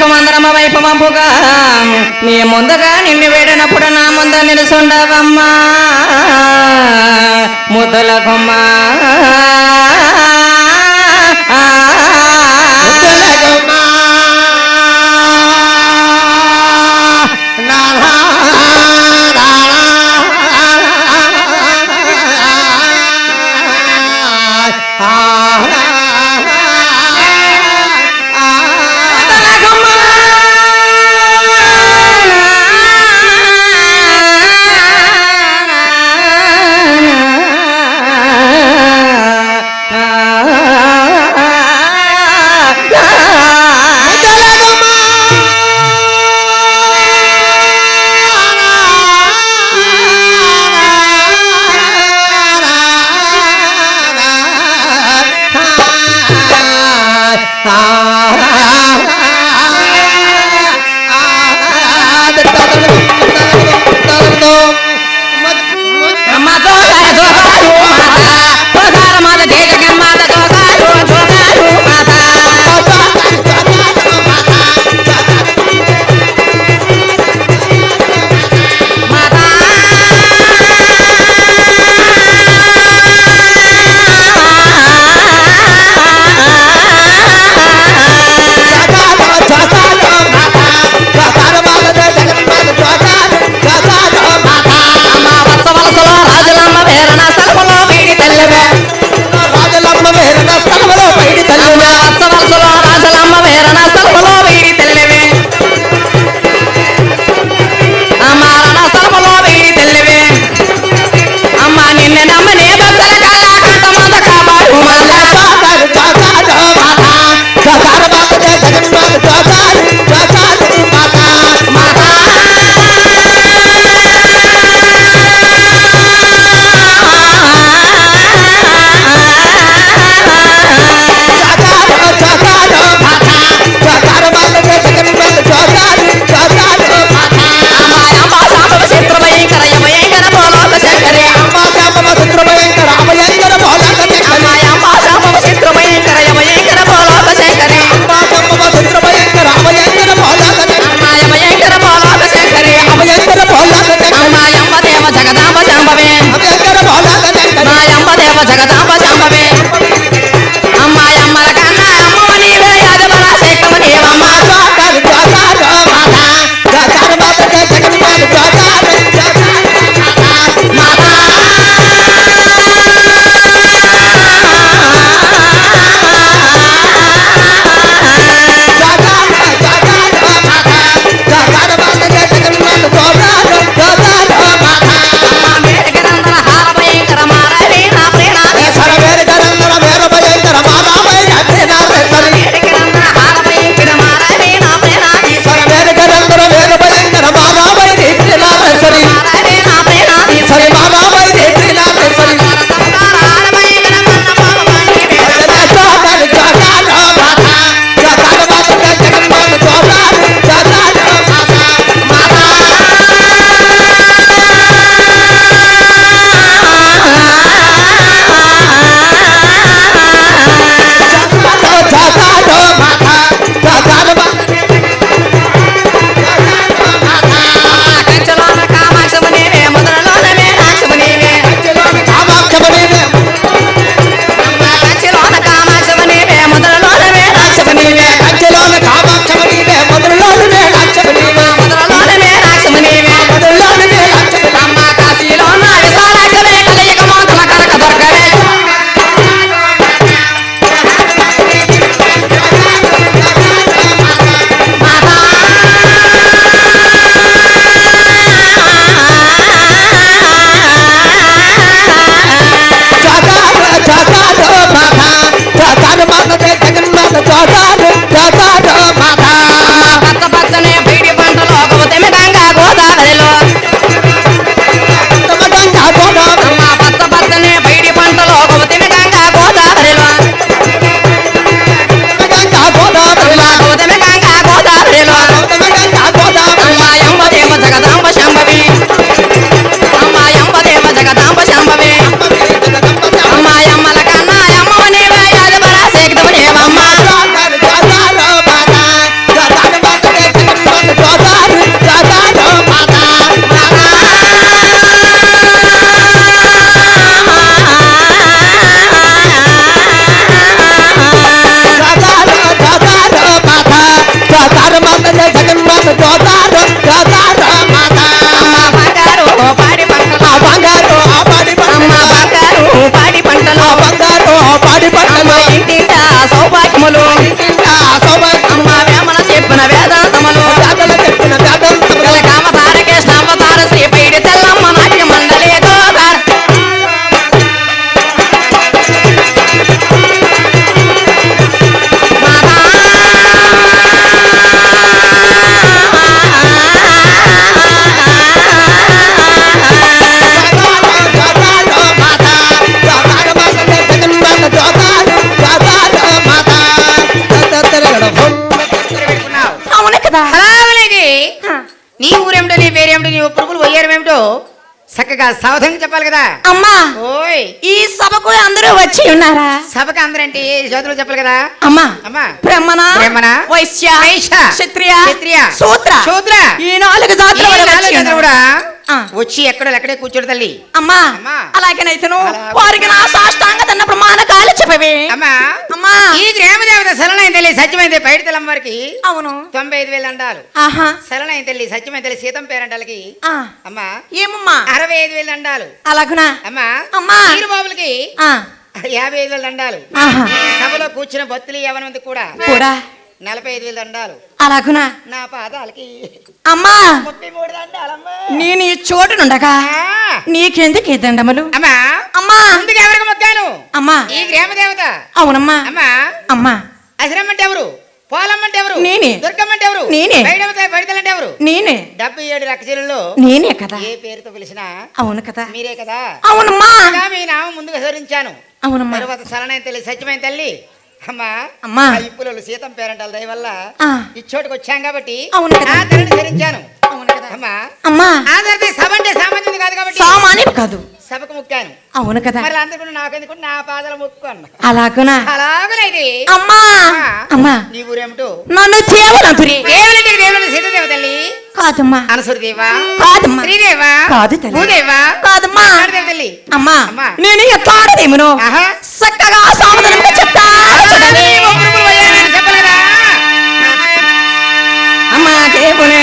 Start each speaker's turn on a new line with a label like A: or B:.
A: కుమందరమ వైపు మంపుగా నీ ముందుగా నిన్ను వేడినప్పుడు నా ముందు నిలుసుండవమ్మా. ముద్దల 잡아 제가 잡아
B: చక్కగా సావధానం చెప్పాలి కదా
A: అమ్మా
B: ఓయ్
A: ఈ సభకు అందరూ వచ్చి ఉన్నారా
B: సభకు అందరంటే జ్యోతులు చెప్పాలి కదా
A: అమ్మా
B: అమ్మా
A: బ్రహ్మణ
B: బ్రాహ్మణ,
A: వైశ్య
B: వైశ్య,
A: క్షత్రియ
B: క్షత్రియ,
A: శూద్ర
B: శూద్ర.
A: ఈ నాలుగు జాతుల.
B: కూడా. వచ్చి ఎక్కడో ఎక్కడే కూర్చోడు తల్లి.
A: అమ్మా. అలాగేనైతేను
B: అలాగే.
A: వారికి నా సాష్టాంగ తన ప్రమాణకాలు చెప్పవే.
B: అమ్మా
A: అమ్మా.
B: ఈ గ్రామ దేవత సరళైన తల్లి సత్యమైన పైడి తెల్లమ్మ వారికి
A: అవును.
B: తొంభై ఐదు వేలు అండాలు. సరళైన తల్లి సత్యమైన తల్లి సీతం పేరంటాలకి. అమ్మా
A: ఏమమ్మా?
B: అరవై ఐదు వేలు అండాలు.
A: అలాగునా?
B: అమ్మా
A: అమ్మా.
B: బాబులకి యాభై ఐదు వేలు దండాలు. ఈ సభలో కూర్చున్న భక్తులు యవనమంది కూడా
A: కూడా?
B: నలభై ఐదు వేలు దండాలు.
A: అలాగునా?
B: నా పాదాలకి.
A: అమ్మా!
B: ముప్పై మూడు దండాలమ్మా
A: నేను ఈ చోటునుండగా
B: ఆ.
A: నీకెందుకు ఈ దండములు?
B: అమ్మా!
A: అమ్మా!
B: ముందుకు ఎవరికి మొక్కాను?
A: అమ్మా!
B: ఈ గ్రామ దేవత
A: అవునమ్మా!
B: అమ్మా!
A: అమ్మా!
B: అసరమ్మంటే ఎవరు? పోలమ్మంటే ఎవరు?
A: నేనే.
B: దుర్గమ్మంటే ఎవరు?
A: నేనే.
B: ఎవరు?
A: నేనే.
B: డెబ్బై ఏడు లక్షలలో
A: నేనే కదా.
B: ఏ పేరుతో పిలిచినా
A: అవును కదా.
B: మీరే కదా.
A: అవునమ్మా!
B: మీ నామం ముందుగా సరించాను
A: అవునమ్మా.
B: తర్వాత సలనైన తల్లి సత్యమైన తల్లి అమ్మా
A: అమ్మా.
B: ఆ ఇప్పులలో సీతం పేరంటాల దయ వల్ల
A: ఆ.
B: ఈ చోటుకు వచ్చాం కాబట్టి సరించాను
A: అవును కదా.
B: అమ్మా.
A: అమ్మా.
B: ఆ తర్వాత సభ అంటే సామాన్యుడు కాదు కాబట్టి
A: సామాన్యం కాదు.
B: సభకు ముక్కాను.
A: అవును కదా.
B: మరి అందరికీ నాకెందుకు నా పాదాలు ముక్కోను
A: అలాగునా?
B: అలాగనైతే
A: అమ్మా. అమ్మా.
B: నీ ఊరేమిటో?
A: నన్ను దేవనంతురి
B: దేవులంటే దేవులంటే సీతదేవ తల్లి.
A: కాదమ్మా.
B: అనసూరి దేవా?
A: కాదమ్మా.
B: శ్రీదేవా?
A: కాదు తల్లి.
B: భూదేవా?
A: కాదమ్మా.
B: ఆడదేవ తల్లి
A: అమ్మా. నేను చక్కగా సామధనంగా చెప్తా. అమ్మా దేవునే